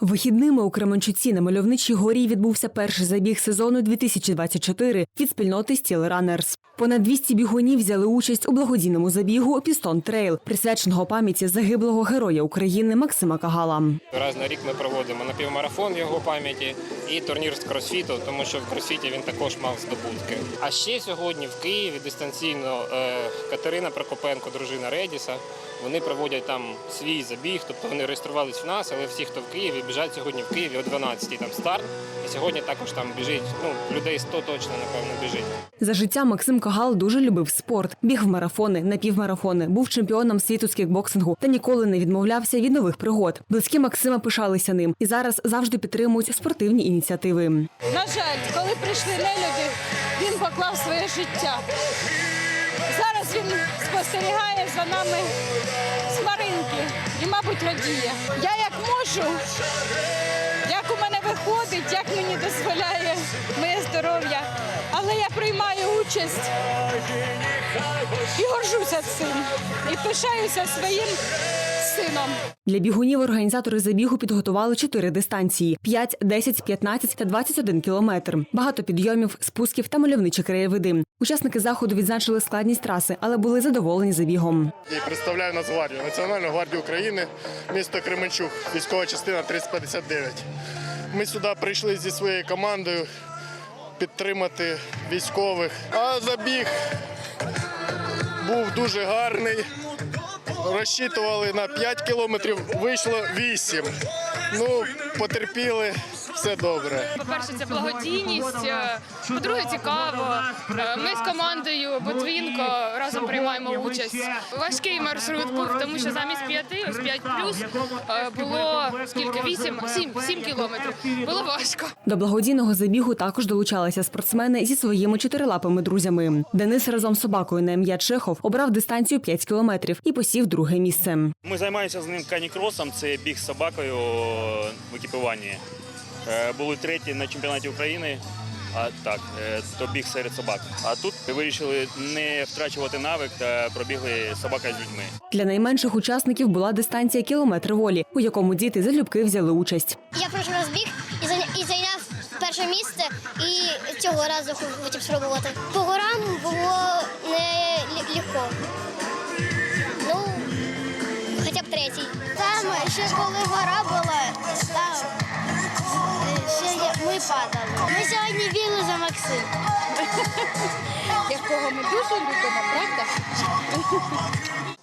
Вихідними у Кременчуці на мальовничій горі відбувся перший забіг сезону 2024 від спільноти Steel Runners. Понад 200 бігунів взяли участь у благодійному забігу Пістон Трейл, присвяченого пам'яті загиблого героя України Максима Кагала. Раз на рік ми проводимо напівмарафон його пам'яті і турнір з кросфіту, тому що в кросфіті він також мав здобутки. А ще сьогодні в Києві дистанційно е, Катерина Прокопенко, дружина Редіса. Вони проводять там свій забіг, тобто вони реєструвались в нас, але всі, хто в Києві, біжать сьогодні в Києві о 12-й там старт. І сьогодні також там біжить. Ну людей 100 точно напевно біжить. За життя Максим Кагал дуже любив спорт, біг в марафони, напівмарафони, був чемпіоном світу з кікбоксингу та ніколи не відмовлявся від нових пригод. Близькі Максима пишалися ним і зараз завжди підтримують спортивні ініціативи. На жаль, коли прийшли нелюди, він поклав своє життя. Зараз він спостерігає за нами сваринки і, мабуть, радіє. Я як можу, як у мене виходить, як мені дозволяє моє здоров'я, але я приймаю участь і горжуся цим, і пишаюся своїм сином. Для бігунів організатори забігу підготували чотири дистанції: 5, 10, 15 та 21 кілометр. Багато підйомів, спусків та мальовничі краєвиди. Учасники заходу відзначили складність траси, але були задоволені забігом. І представляю Нацгвардію, Національну гвардію України, місто Кременчук, військова частина 359. Ми сюди прийшли зі своєю командою підтримати військових. А забіг був дуже гарний. Розчитували на 5 кілометрів, вийшло 8. Ну, потерпіли, все добре. По-перше, це благодійність. е, По-друге, цікаво. Е, Ми з командою Ботвінко разом приймаємо участь. Важкий маршрут був, тому що замість п'яти, ось п'ять плюс е, було скільки? Вісім, сім, сім кілометрів. Було важко. До благодійного забігу також долучалися спортсмени зі своїми чотирилапими друзями. Денис разом з собакою на ім'я Чехов обрав дистанцію 5 кілометрів і посів друге місце. Ми займаємося з ним канікросом, це біг з собакою в екіпуванні. Е, Були треті на чемпіонаті України, а так, е, то біг серед собак. А тут вирішили не втрачувати навик та пробігли собака з людьми. Для найменших учасників була дистанція кілометр волі, у якому діти залюбки взяли участь. Я пройшов розбіг і і зайняв перше місце, і цього разу хотів спробувати. По горам було не легко. Ну, хоча б третій. Там ще коли гора була, там ми падали. Ми сьогодні бігли за Максим. Якого ми дуже любимо, правда?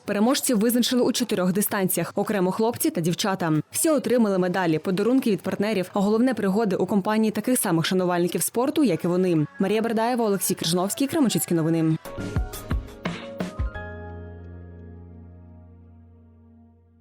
Переможців визначили у чотирьох дистанціях: окремо хлопці та дівчата. Всі отримали медалі, подарунки від партнерів, а головне пригоди у компанії таких самих шанувальників спорту, як і вони. Марія Бердаєва, Олексій Крижновський, Кременчуцькі новини.